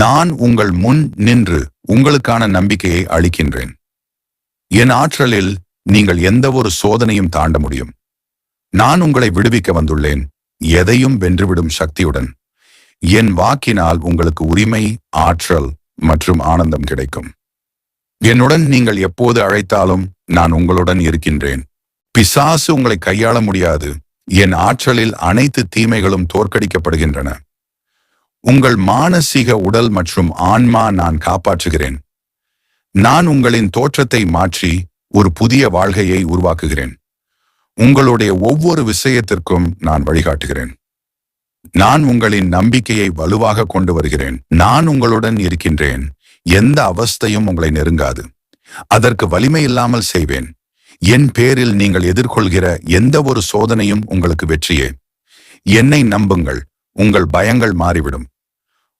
நான் உங்கள் முன் நின்று உங்களுக்கான நம்பிக்கையை அளிக்கின்றேன். என் ஆற்றலில் நீங்கள் எந்த ஒரு சோதனையும் தாண்ட முடியும். நான் உங்களை விடுவிக்க வந்துள்ளேன் எதையும் வென்றுவிடும் சக்தியுடன். என் வாக்கினால் உங்களுக்கு உரிமை ஆற்றல் மற்றும் ஆனந்தம் கிடைக்கும். என்னுடன் நீங்கள் எப்போது அழைத்தாலும் நான் உங்களுடன் இருக்கின்றேன். பிசாசு உங்களை கையாள முடியாது. என் ஆற்றலில் அனைத்து தீமைகளும் தோற்கடிக்கப்படுகின்றன. உங்கள் மானசீக உடல் மற்றும் ஆன்மா நான் காப்பாற்றுகிறேன். நான் உங்களின் தோற்றத்தை மாற்றி ஒரு புதிய வாழ்கையை உருவாக்குகிறேன். உங்களுடைய ஒவ்வொரு விஷயத்திற்கும் நான் வழிகாட்டுகிறேன். நான் உங்களின் நம்பிக்கையை வலுவாக கொண்டு வருகிறேன். நான் உங்களுடன் இருக்கின்றேன். எந்த அவஸ்தையும் உங்களை நெருங்காது. அதற்கு வலிமை இல்லாமல் செய்வேன். என் பேரில் நீங்கள் எதிர்கொள்கிற எந்த ஒரு சோதனையும் உங்களுக்கு வெற்றியே. என்னை நம்புங்கள். உங்கள் பயங்கள் மாறிவிடும்.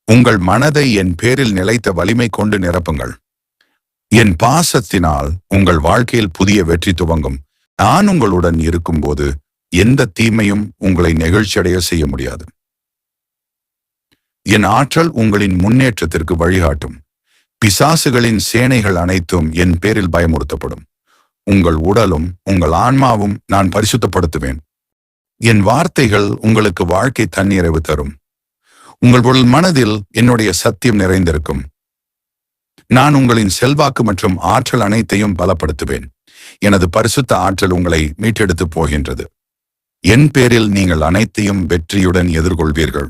உங்கள் மனதை என் பேரில் நிலைத்த வலிமை கொண்டு நிரப்புங்கள். என் பாசத்தினால் உங்கள் வாழ்க்கையில் புதிய வெற்றி துவங்கும். நான் உங்களுடன் இருக்கும்போது எந்த தீமையும் உங்களை நெகிழ்ச்சியடைய செய்ய முடியாது. என் ஆற்றல் உங்களின் முன்னேற்றத்திற்கு வழிகாட்டும். பிசாசுகளின் சேனைகள் அனைத்தும் என் பேரில் பயமுறுத்தப்படும். உங்கள் உடலும் உங்கள் ஆன்மாவும் நான் பரிசுத்தப்படுத்துவேன். என் வார்த்தைகள் உங்களுக்கு வாழ்க்கை தன்னிறைவு தரும். உங்கள் மனதில் என்னுடைய சத்தியம் நிறைந்திருக்கும். நான் உங்களின் செல்வாக்கு மற்றும் ஆற்றல் அனைத்தையும் பலப்படுத்துவேன். எனது பரிசுத்த ஆற்றல் உங்களை மீட்டெடுத்து போகின்றது. என் பேரில் நீங்கள் அனைத்தையும் வெற்றியுடன் எதிர்கொள்வீர்கள்.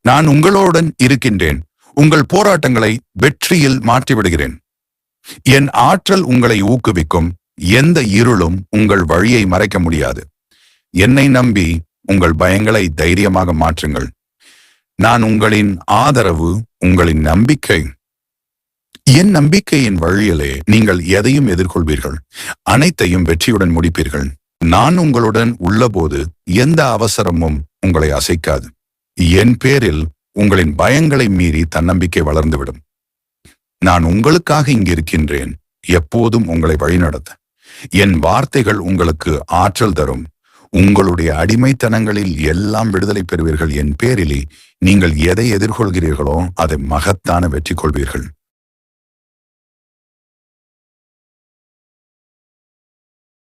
நான் உங்களோடன் இருக்கின்றேன். உங்கள் போராட்டங்களை வெற்றியில் மாற்றிவிடுகிறேன். என் ஆற்றல் உங்களை ஊக்குவிக்கும். எந்த இருளும் உங்கள் வழியை மறைக்க முடியாது. என்னை நம்பி உங்கள் பயங்களை தைரியமாக மாற்றுங்கள். நான் உங்களின் ஆதரவு உங்களின் நம்பிக்கை. என் நம்பிக்கையின் வழியிலே நீங்கள் எதையும் எதிர்கொள்வீர்கள். அனைத்தையும் வெற்றியுடன் முடிப்பீர்கள். நான் உங்களுடன் உள்ளபோது எந்த அவசரமும் உங்களை அசைக்காது. என் பேரில் உங்களின் பயங்களை மீறி தன்னம்பிக்கை வளர்ந்துவிடும். நான் உங்களுக்காக இங்கிருக்கின்றேன். எப்போதும் உங்களை வழிநடத்த. என் வார்த்தைகள் உங்களுக்கு ஆற்றல் தரும். உங்களுடைய அடிமைத்தனங்களில் எல்லாம் விடுதலை பெறுவீர்கள். என் பேரிலே நீங்கள் எதை எதிர்கொள்கிறீர்களோ அதை மகத்தான வெற்றி கொள்வீர்கள்